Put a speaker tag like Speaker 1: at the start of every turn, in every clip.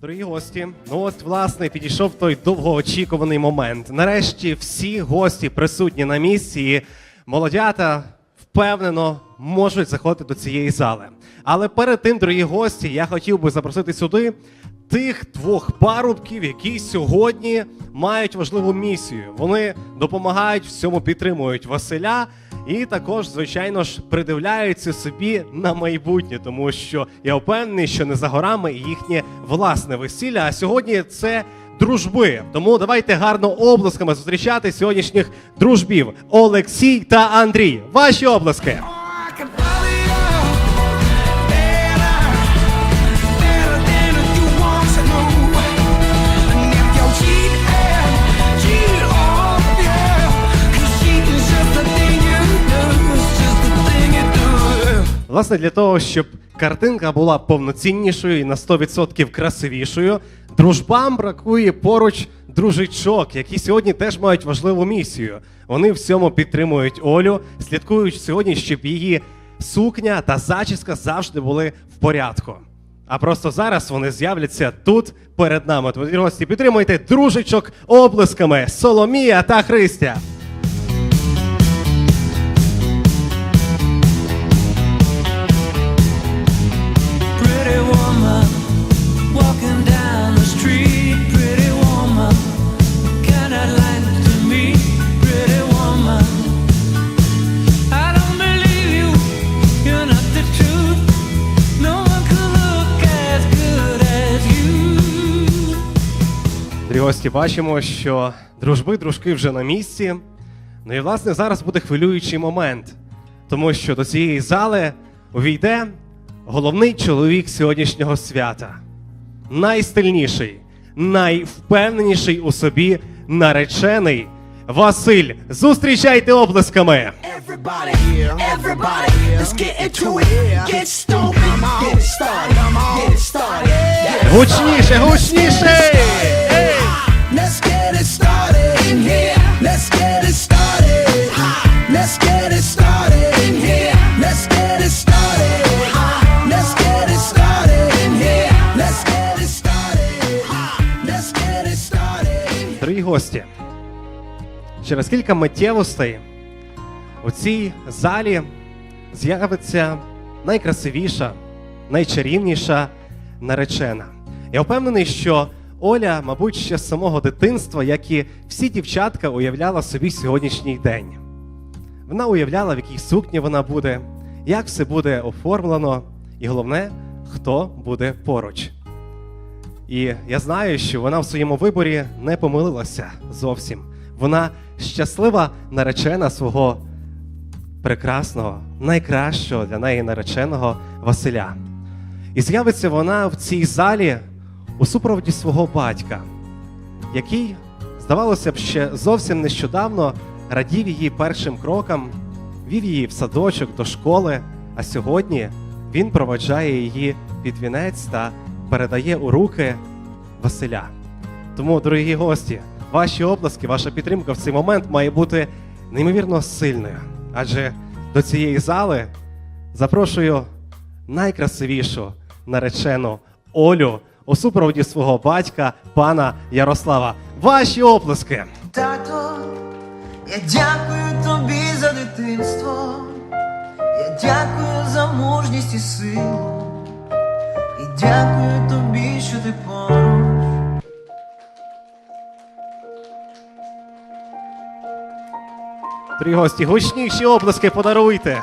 Speaker 1: Дорогі гості, ну от власне підійшов той довгоочікуваний момент. Нарешті всі гості присутні на місці, молодята впевнено можуть заходити до цієї зали. Але перед тим, дорогі гості, я хотів би запросити сюди тих двох парубків, які сьогодні мають важливу місію. Вони допомагають всьому, підтримують Василя. І також, звичайно ж, придивляються собі на майбутнє, тому що я впевнений, що не за горами їхнє власне весілля. А сьогодні це дружби. Тому давайте гарно обласками зустрічати сьогоднішніх дружбів Олексій та Андрій. Ваші обласки. Власне, для того, щоб картинка була повноціннішою і на 100% красивішою, дружбам бракує поруч дружичок, які сьогодні теж мають важливу місію. Вони всьому підтримують Олю, слідкують сьогодні, щоб її сукня та зачіска завжди були в порядку. А просто зараз вони з'являться тут перед нами. Тому, гості, підтримуйте дружичок облисками Соломія та Христя. Гості, бачимо, що дружби, дружки вже на місці. Ну і власне зараз буде хвилюючий момент, тому що до цієї зали увійде головний чоловік сьогоднішнього свята. Найстильніший, найвпевненіший у собі наречений Василь. Зустрічайте оплесками!
Speaker 2: Everybody, everybody, let's get into it. Get stupid, get it started, get it started.
Speaker 1: Гучніше, гучніше! Гості, через кілька миттєвостей у цій залі з'явиться найкрасивіша, найчарівніша наречена. Я впевнений, що Оля, мабуть, ще з самого дитинства, як і всі дівчатка, уявляла собі сьогоднішній день. Вона уявляла, в якій сукні вона буде, як все буде оформлено, і головне, хто буде поруч. І я знаю, що вона в своєму виборі не помилилася зовсім. Вона щаслива наречена свого прекрасного, найкращого для неї нареченого Василя. І з'явиться вона в цій залі у супроводі свого батька, який, здавалося б, ще зовсім нещодавно радів її першим крокам, вів її в садочок до школи, а сьогодні він проведжає її під вінець та передає у руки Василя. Тому, дорогі гості, ваші оплески, ваша підтримка в цей момент має бути неймовірно сильною. Адже до цієї зали запрошую найкрасивішу наречену Олю у супроводі свого батька, пана Ярослава. Ваші оплески!
Speaker 3: Тато, я дякую тобі за дитинство, я дякую за мужність і силу, дякую тобі, що ти поруч.
Speaker 1: Дорогі гості, гучніші оплески подаруйте.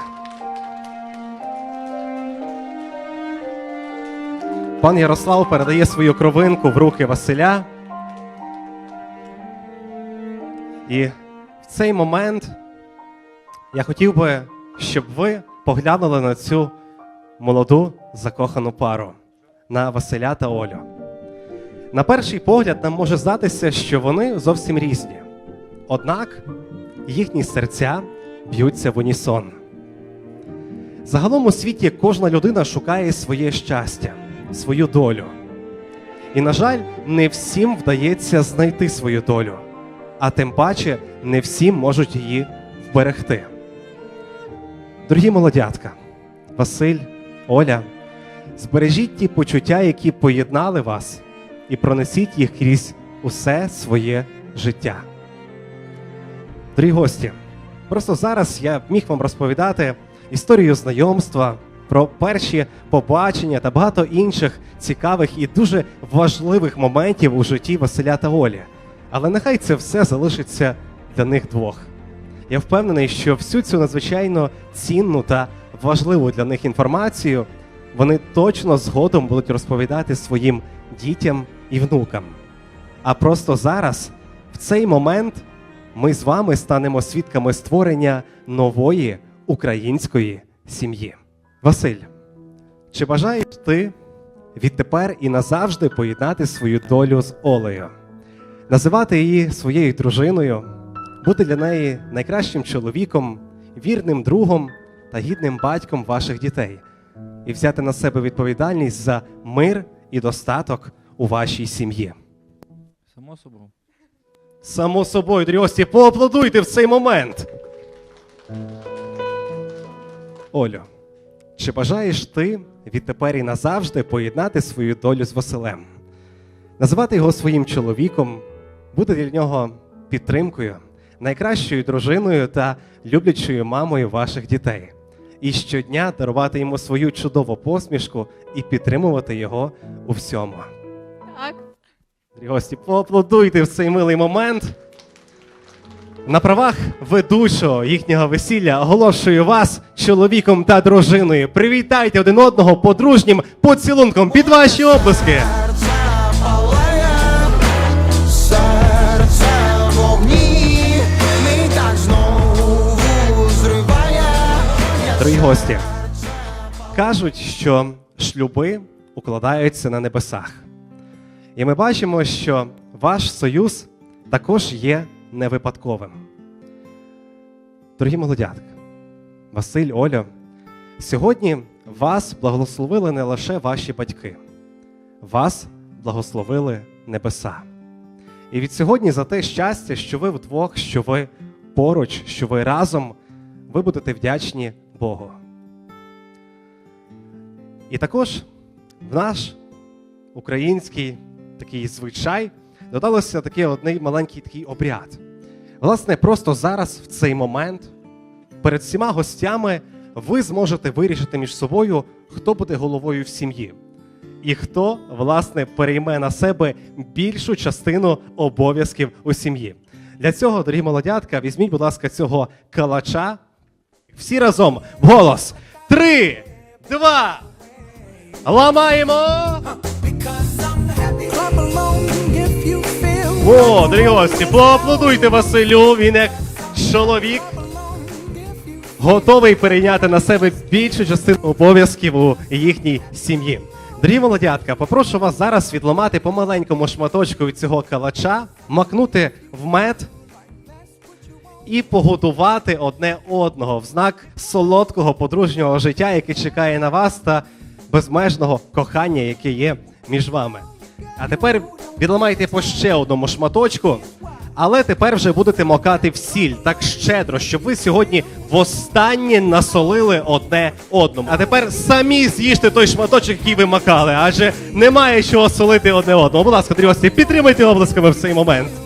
Speaker 1: Пан Ярослав передає свою кровинку в руки Василя. І в цей момент я хотів би, щоб ви поглянули на цю молоду закохану пару, на Василя та Олю. На перший погляд нам може здатися, що вони зовсім різні. Однак їхні серця б'ються в унісон. Загалом у світі кожна людина шукає своє щастя, свою долю. І, на жаль, не всім вдається знайти свою долю, а тим паче не всі можуть її вберегти. Дорогі молодятка, Василь, Оля, збережіть ті почуття, які поєднали вас, і пронесіть їх крізь усе своє життя. Дорогі гості, просто зараз я міг вам розповідати історію знайомства, про перші побачення та багато інших цікавих і дуже важливих моментів у житті Василя та Олі. Але нехай це все залишиться для них двох. Я впевнений, що всю цю надзвичайно цінну та важливу для них інформацію вони точно згодом будуть розповідати своїм дітям і внукам. А просто зараз, в цей момент, ми з вами станемо свідками створення нової української сім'ї. Василь, чи бажаєш ти відтепер і назавжди поєднати свою долю з Олею, називати її своєю дружиною, бути для неї найкращим чоловіком, вірним другом та гідним батьком ваших дітей, і взяти на себе відповідальність за мир і достаток у вашій сім'ї?
Speaker 4: Само собою.
Speaker 1: Само собою, дріості, поаплодуйте в цей момент. Олю, чи бажаєш ти відтепер і назавжди поєднати свою долю з Василем? Називати його своїм чоловіком, бути для нього підтримкою, найкращою дружиною та люблячою мамою ваших дітей. І щодня дарувати йому свою чудову посмішку і підтримувати його у всьому.
Speaker 5: Так.
Speaker 1: Дорогі Гості, поаплодуйте в цей милий момент. На правах ведучого їхнього весілля оголошую вас чоловіком та дружиною. Привітайте один одного подружнім поцілунком під ваші облиски. Гості, кажуть, що шлюби укладаються на небесах. І ми бачимо, що ваш союз також є невипадковим. Дорогі молодятки, Василь, Оля, сьогодні вас благословили не лише ваші батьки, вас благословили небеса. І від сьогодні за те щастя, що ви вдвох, що ви поруч, що ви разом, ви будете вдячні Богу. І також в наш український такий звичай додалося такий одний маленький такий обряд. Власне, просто зараз, в цей момент, перед всіма гостями, ви зможете вирішити між собою, хто буде головою в сім'ї. І хто, власне, перейме на себе більшу частину обов'язків у сім'ї. Для цього, дорогі молодятка, візьміть, будь ласка, цього калача. Всі разом в голос. Три, два. Ламаємо! О, дорогі гості, поаплодуйте Василю. Він як чоловік готовий перейняти на себе більшу частину обов'язків у їхній сім'ї. Дорогі молодятка, попрошу вас зараз відламати по маленькому шматочку від цього калача, макнути в мед і погодувати одне одного в знак солодкого подружнього життя, яке чекає на вас, та безмежного кохання, яке є між вами. А тепер відламайте по ще одному шматочку, але тепер вже будете макати в сіль так щедро, щоб ви сьогодні востаннє насолили одне одному. А тепер самі з'їжте той шматочок, який ви макали, адже немає чого солити одне одному. Будь ласка, друзі, підтримайте обласками в цей момент.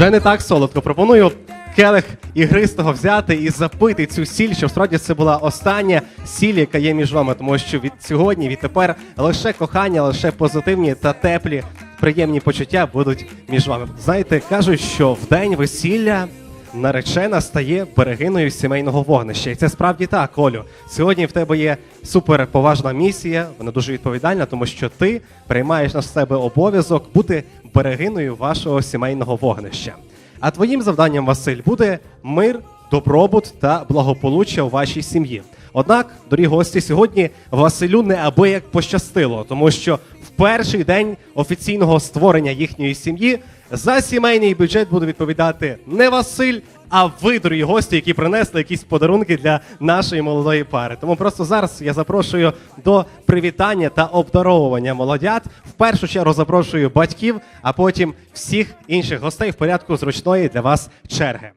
Speaker 1: Вже не так солодко. Пропоную келих ігристого взяти і запити цю сіль, щоб справді це була остання сіль, яка є між вами, тому що від сьогодні, відтепер лише кохання, лише позитивні та теплі, приємні почуття будуть між вами. Знаєте, кажуть, що в день весілля. Наречена стає берегиною сімейного вогнища. І це справді так, Олю. Сьогодні в тебе є супер поважна місія, вона дуже відповідальна, тому що ти приймаєш на себе обов'язок бути берегиною вашого сімейного вогнища. А твоїм завданням, Василь, буде мир, добробут та благополуччя у вашій сім'ї. Однак, дорогі гості, сьогодні Василю неабияк пощастило, тому що перший день офіційного створення їхньої сім'ї за сімейний бюджет буде відповідати не Василь, а ви, дорогі гості, які принесли якісь подарунки для нашої молодої пари. Тому просто зараз я запрошую до привітання та обдаровування молодят. В першу чергу запрошую батьків, а потім всіх інших гостей в порядку зручної для вас черги.